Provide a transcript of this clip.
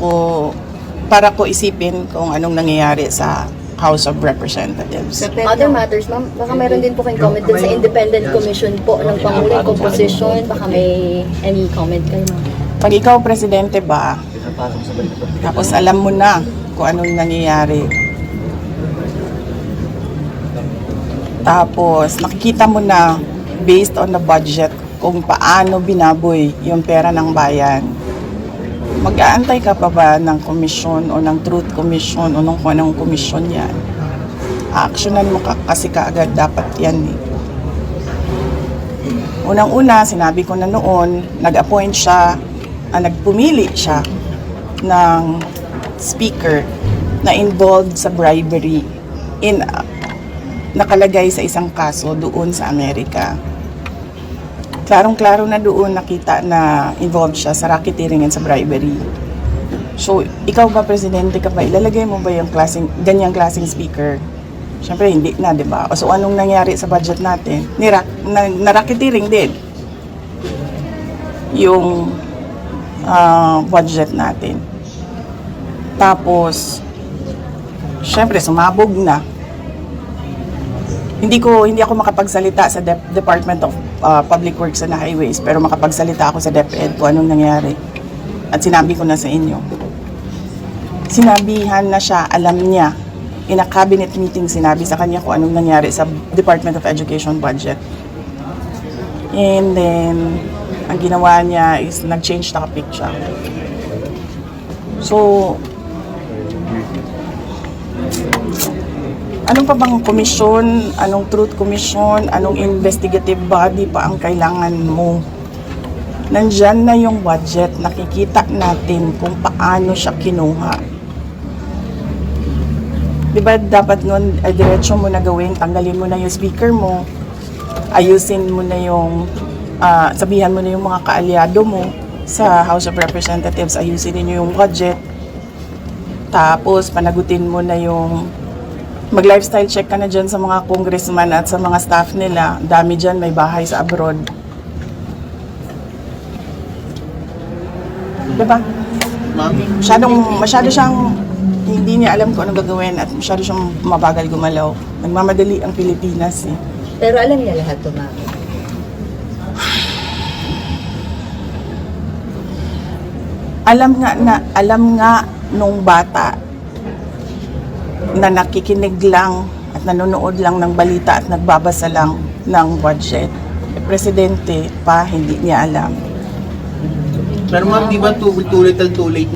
ko para ko isipin kung anong nangyayari sa House of Representatives. Other matters, ma'am, baka meron din po kayong comment din sa independent commission po ng Pangulo, composition, baka may any comment kayo, ma'am. Pag ikaw presidente ba, tapos alam mo na kung anong nangyayari. Tapos nakikita mo na based on the budget kung paano binaboy yung pera ng bayan. Mag-aantay ka pa ba ng komisyon o ng truth commission o ng kung anong komisyon yan? Actionan mo ka kasi kaagad dapat yan eh. Unang-una, sinabi ko na noon, nag-appoint siya, ah, nagpumili siya ng speaker na involved sa bribery in ah, nakalagay sa isang kaso doon sa Amerika. Klarong-klaro na doon nakita na involved siya sa racketeering and sa bribery. So, ikaw ba, presidente ka ba, ilalagay mo ba yung klaseng, ganyang klaseng speaker? Siyempre, hindi na, di ba? So, anong nangyari sa budget natin? Nira, na, na racketeering din. Yung ah, budget natin. Tapos, syempre, sumabog na. Hindi ko hindi ako makapagsalita sa Dep- Department of ah, Public Works and Highways pero makapagsalita ako sa DepEd kung anong nangyari. At sinabi ko na sa inyo. Sinabihan na siya, alam niya. In a cabinet meeting, sinabi sa kanya kung anong nangyari sa Department of Education budget. And then, ang ginawa niya is nag-change topic siya. So, Anong pa bang komisyon, anong truth commission, anong investigative body pa ang kailangan mo? Nandyan na yung budget, nakikita natin kung paano siya kinuha. Di ba dapat nun, ay diretso mo na gawin, tanggalin mo na yung speaker mo, ayusin mo na yung, ah, sabihan mo na yung mga kaalyado mo sa House of Representatives, ayusin niyo yung budget, tapos panagutin mo na yung mag-lifestyle check ka na dyan sa mga congressman at sa mga staff nila. Dami dyan, may bahay sa abroad. Diba? Masyadong, masyado siyang hindi niya alam kung ano gagawin at masyado siyang mabagal gumalaw. Nagmamadali ang Pilipinas eh. Pero alam niya lahat to, ma'am. Alam nga na, alam nga nung bata na nakikinig lang at nanonood lang ng balita at nagbabasa lang ng budget. Eh, presidente pa, hindi niya alam. Pero ma'am, di ba too, too little too late